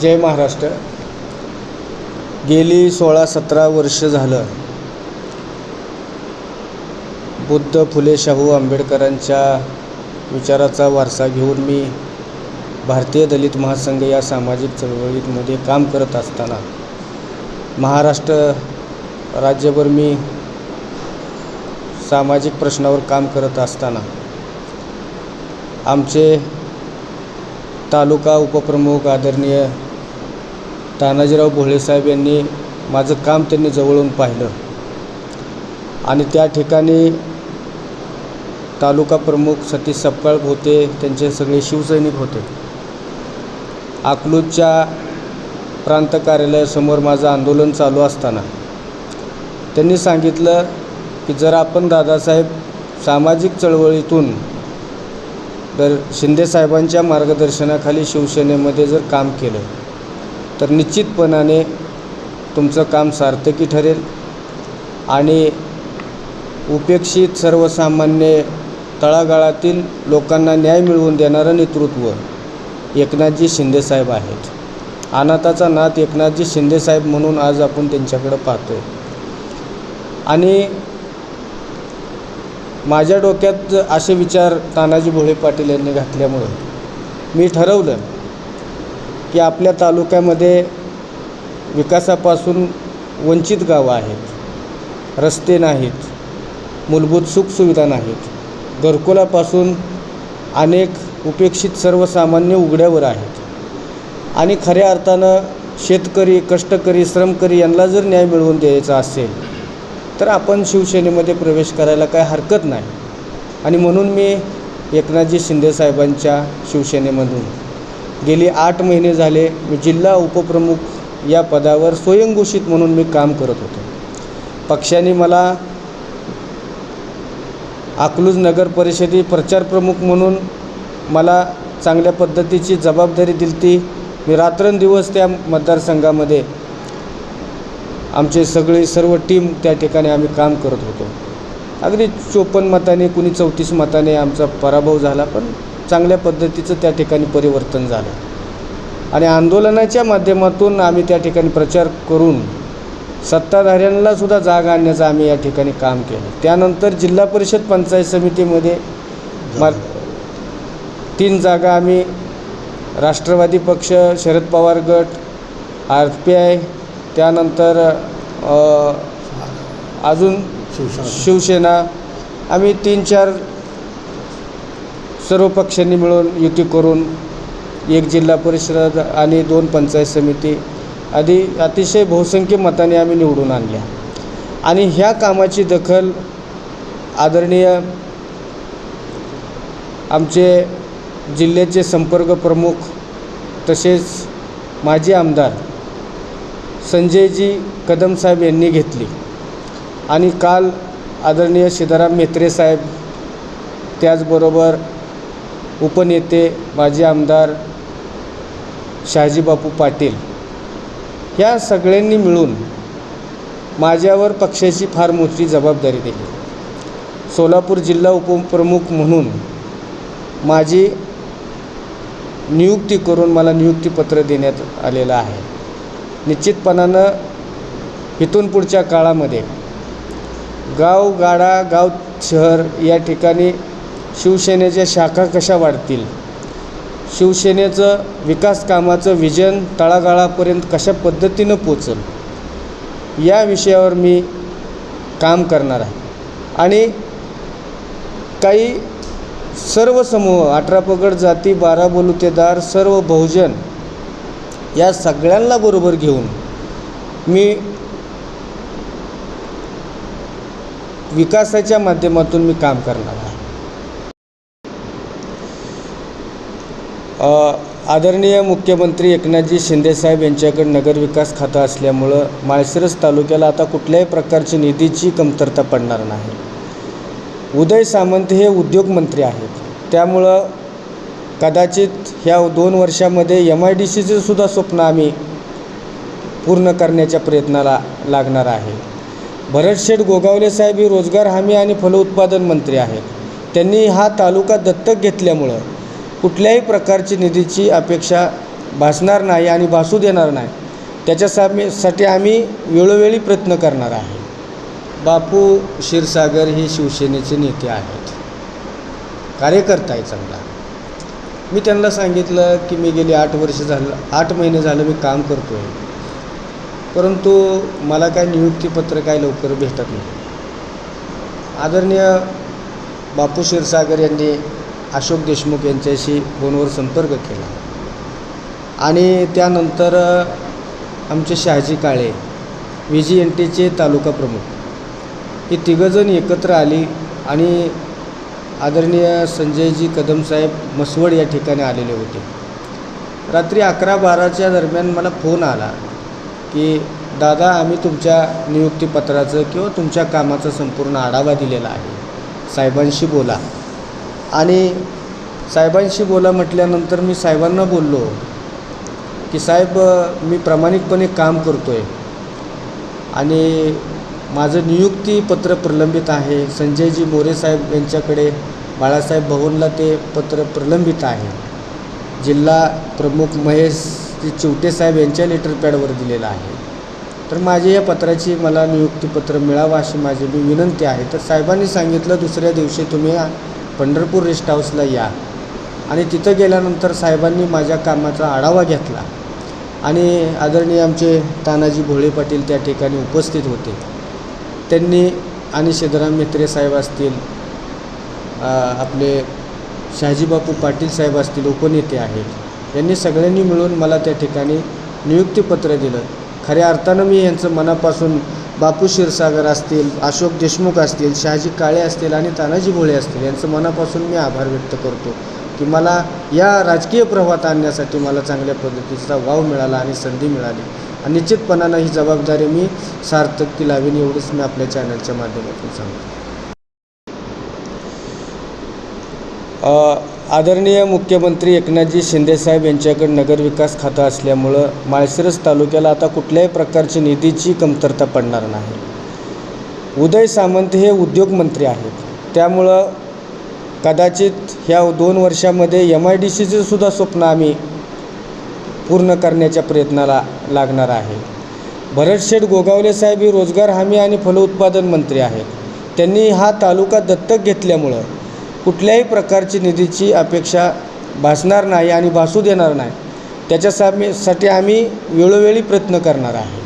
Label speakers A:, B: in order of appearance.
A: जय महाराष्ट्र. गेली सोळा सतरा वर्ष झालं. बुद्ध फुले शाहू आंबेडकरांच्या विचाराचा वारसा घेऊन मी भारतीय दलित महासंघ या सामाजिक चळवळीमध्ये काम करत असताना महाराष्ट्र राज्यभर मी सामाजिक प्रश्नावर काम करत असताना आमचे तालुका उपप्रमुख आदरणीय तानाजीराव भोळेसाहेब यांनी माझं काम त्यांनी जवळून पाहिलं. आणि त्या ठिकाणी तालुका प्रमुख सतीश सपकाळ होते त्यांचे सगळे शिवसैनिक होते. अकलूजच्या प्रांत कार्यालयासमोर माझं आंदोलन चालू असताना त्यांनी सांगितलं की जर आपण दादासाहेब सामाजिक चळवळीतून तर शिंदेसाहेबांच्या मार्गदर्शनाखाली शिवसेनेमध्ये जर काम केलं तर निश्चितपणाने तुमचं काम सार्थकी ठरेल. आणि उपेक्षित सर्वसामान्य तळागाळातील लोकांना न्याय मिळवून देणारं नेतृत्व एकनाथजी शिंदेसाहेब आहेत. अनाथाचा नाथ एकनाथजी शिंदेसाहेब म्हणून आज आपण त्यांच्याकडं पाहतो आहे आणि माझ्या डोक्यात असे विचार तानाजी भोळे पाटील यांनी घातल्यामुळं मी ठरवलं की आपल्या तालुक्यामध्ये विकासापासून वंचित गावं आहेत. रस्ते नाहीत. मूलभूत सुखसुविधा नाहीत. घरकुलापासून अनेक उपेक्षित सर्वसामान्य उघड्यावर आहेत. आणि खऱ्या अर्थानं शेतकरी कष्टकरी श्रमकरी यांना जर न्याय मिळवून द्यायचा असेल तर आपण शिवसेनेमध्ये प्रवेश करायला काय हरकत नाही. आणि म्हणून मी एकनाथजी शिंदेसाहेबांच्या शिवसेनेमधून गेली आठ महिने झाले मी जिल्हा उपप्रमुख या पदावर स्वयंघोषित म्हणून मी काम करत होतो. पक्षाने मला अकलूज नगर परिषदे प्रचार प्रमुख म्हणून मला चांगल्या पद्धतीची जबाबदारी दिली मी रात्रंदिवस त्या मतदारसंघामध्ये आमचे सगळे सर्व टीम त्या ठिकाणी आम्ही काम करत होतो. अगदी चोपन्न मताने कुणी चौतीस मताने आमचा पराभव झाला पण चांगल्या पद्धतीचं त्या ठिकाणी परिवर्तन झालं. आणि आंदोलनाच्या माध्यमातून आम्ही त्या ठिकाणी प्रचार करून सत्ताधाऱ्यांना सुद्धा जाग आणण्याचं आम्ही या ठिकाणी काम केलं. त्यानंतर जिल्हा परिषद पंचायत समितीमध्ये मा तीन जागा आम्ही राष्ट्रवादी पक्ष शरद पवार गट आर पी आय त्यानंतर अजून शिवसेना आम्ही तीन चार सर्व पक्षांनी मिळून युती करून एक जिल्हा परिषद आणि दोन पंचायत समिती आधी अतिशय बहुसंख्य मताने आम्ही निवडून आणल्या. आणि ह्या कामाची दखल आदरणीय आमचे जिल्ह्याचे संपर्क प्रमुख तसेच माजी आमदार संजयजी कदम साहेब यांनी घेतली. आणि काल आदरणीय सिद्धाराम मेत्रे साहेब त्याचबरोबर उपनेते माजी आमदार शहाजीबापू पाटील ह्या सगळ्यांनी मिळून माझ्यावर पक्षाची फार मोठी जबाबदारी दिली. सोलापूर जिल्हा उपप्रमुख म्हणून माझी नियुक्ती करून मला नियुक्तीपत्र देण्यात आलेलं आहे. निश्चितपणानं इथून पुढच्या काळामध्ये गाव गाडा गाव शहर या ठिकाणी शिवसेनेच्या शाखा कशा वाढतील? शिवसेनेचं विकास कामाचं विजन तळागाळापर्यंत कशा पद्धतीनं पोचल? या विषयावर मी काम करणार आहे. आणि काही सर्व समूह अठरा पगड जाती बारा बलुतेदार सर्व बहुजन या सगळ्यांना बरोबर घेऊन मी विकासाच्या माध्यमातून मी काम करणार आहे अ, आदरणीय मुख्यमंत्री एकनाथजी शिंदेसाहेब यांच्याकडे नगरविकास खातं असल्यामुळं माळशिरस तालुक्याला आता कुठल्याही प्रकारची निधीची कमतरता पडणार नाही. उदय सामंत हे उद्योगमंत्री आहेत. त्यामुळं कदाचित ह्या दोन वर्षामध्ये एम आय डी सीचं सुद्धा स्वप्न आम्ही पूर्ण करण्याच्या प्रयत्नाला लागणार आहे. भरत शेठ गोगावले साहेब हे रोजगार हमी आणि फलोत्पादन मंत्री आहेत. त्यांनी हा तालुका दत्तक घेतल्यामुळं कुठल्याही प्रकारची निधीची अपेक्षा भासणार नाही आणि भासू देणार नाही. त्याच्यासाठी आम्ही वेळोवेळी प्रयत्न करणार आहे. बापू क्षीरसागर हे शिवसेनेचे नेते आहेत. कार्यकर्ता आहे चांगला. मी त्यांना सांगितलं की मी गेली आठ वर्ष झालं आठ महिने झालं मी काम करतो आहे परंतु मला काय नियुक्तीपत्र काय लवकर भेटत नाही. आदरणीय बापू क्षीरसागर यांनी अशोक देशमुख यांच्याशी फोनवर संपर्क केला. आणि त्यानंतर आमचे Shahaji Kale V G N टीचे तालुका प्रमुख ही तिघंजण एकत्र आली आणि आदरणीय संजयजी कदमसाहेब मसवड या ठिकाणी आलेले होते. रात्री अकरा बाराच्या दरम्यान मला फोन आला की दादा आम्ही तुमच्या नियुक्तीपत्राचं किंवा तुमच्या कामाचा संपूर्ण आढावा दिलेला आहे. साहेबांशी बोला. आणि साहेबांशी बोला म्हटल्यानंतर मी साहेबांना बोललो की साहेब मी प्रामाणिकपणे काम करतो आहे आणि माझं नियुक्तीपत्र प्रलंबित आहे. संजयजी मोरे साहेब यांच्याकडे बाळासाहेब भवनला ते पत्र प्रलंबित आहे. जिल्हा प्रमुख महेश चिवटे साहेब यांच्या लेटरपॅडवर दिलेलं आहे. तर माझी या पत्राची मला नियुक्तीपत्र मिळावं अशी माझी मी विनंती आहे. तर साहेबांनी सांगितलं दुसऱ्या दिवशी तुम्ही पंढरपूर रेस्ट हाऊसला या. आणि तिथं गेल्यानंतर साहेबांनी माझ्या कामाचा आढावा घेतला. आणि आदरणीय आमचे तानाजी भोळे पाटील त्या ठिकाणी उपस्थित होते. त्यांनी आणि सिद्धराम मित्रे साहेब असतील आपले शहाजीबापू पाटील साहेब असतील उपनेते आहेत. यांनी सगळ्यांनी मिळून मला त्या ठिकाणी नियुक्तीपत्र दिलं. खऱ्या अर्थानं मी यांचं मनापासून बापू क्षीरसागर असतील अशोक देशमुख असतील शहाजी काळे असतील आणि तानाजी भोळे असतील यांचं मनापासून मी आभार व्यक्त करतो की मला या राजकीय प्रवाहात आणण्यासाठी मला चांगल्या पद्धतीचा वाव मिळाला आणि संधी मिळाली. आणि निश्चितपणानं ही जबाबदारी मी सार्थकी लावीन एवढंच मी आपल्या चॅनलच्या माध्यमातून सांगतो. आदरणीय मुख्यमंत्री एकनाथजी शिंदेसाहेब यांच्याकडे नगरविकास खातं असल्यामुळं माळशिरस तालुक्याला आता कुठल्याही प्रकारची निधीची कमतरता पडणार नाही. उदय सामंत हे उद्योगमंत्री आहेत. त्यामुळं कदाचित ह्या दोन वर्षामध्ये एम आय डी सीचं सुद्धा स्वप्न आम्ही पूर्ण करण्याच्या प्रयत्नाला लागणार आहे. भरतशेठ गोगावले साहेब हे रोजगार हमी आणि फलोत्पादन मंत्री आहेत. त्यांनी हा तालुका दत्तक घेतल्यामुळं कुठल्याही प्रकारची निधीची अपेक्षा भासणार नाही आणि भासू देणार नाही. त्याच्यासाठी साठी आम्ही वेळोवेळी प्रयत्न करणार आहे.